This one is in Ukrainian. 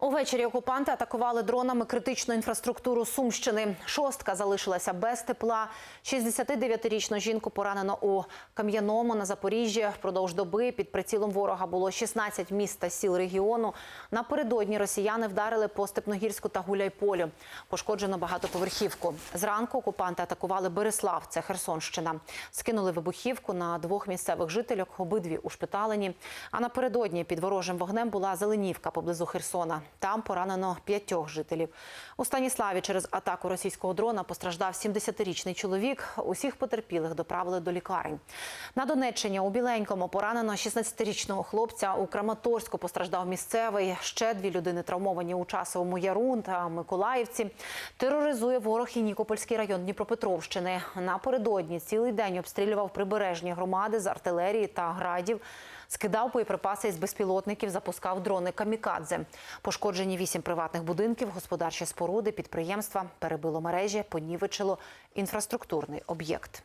Увечері окупанти атакували дронами критичну інфраструктуру Сумщини. Шостка залишилася без тепла. 69-річну жінку поранено у Кам'яному на Запоріжжі. Впродовж доби під прицілом ворога було 16 міст та сіл регіону. Напередодні росіяни вдарили по Степногірську та Гуляйполю. Пошкоджено багатоповерхівку. Зранку окупанти атакували Береслав, це Херсонщина. Скинули вибухівку на двох місцевих жительок, обидві ушпиталені. А напередодні під ворожим вогнем була Зеленівка поблизу Херсона. Там поранено п'ятьох жителів. У Станіславі через атаку російського дрона постраждав 70-річний чоловік. Усіх потерпілих доправили до лікарень. На Донеччині у Біленькому поранено 16-річного хлопця. У Краматорську постраждав місцевий. Ще дві людини травмовані у Часовому Яру та Миколаївці. Тероризує ворог і Нікопольський район Дніпропетровщини. Напередодні цілий день обстрілював прибережні громади з артилерії та градів. Скидав боєприпаси із безпілотників, запускав дрони камікадзе. Пошкоджені вісім приватних будинків, господарчі споруди, підприємства, перебило мережі, понівечило інфраструктурний об'єкт.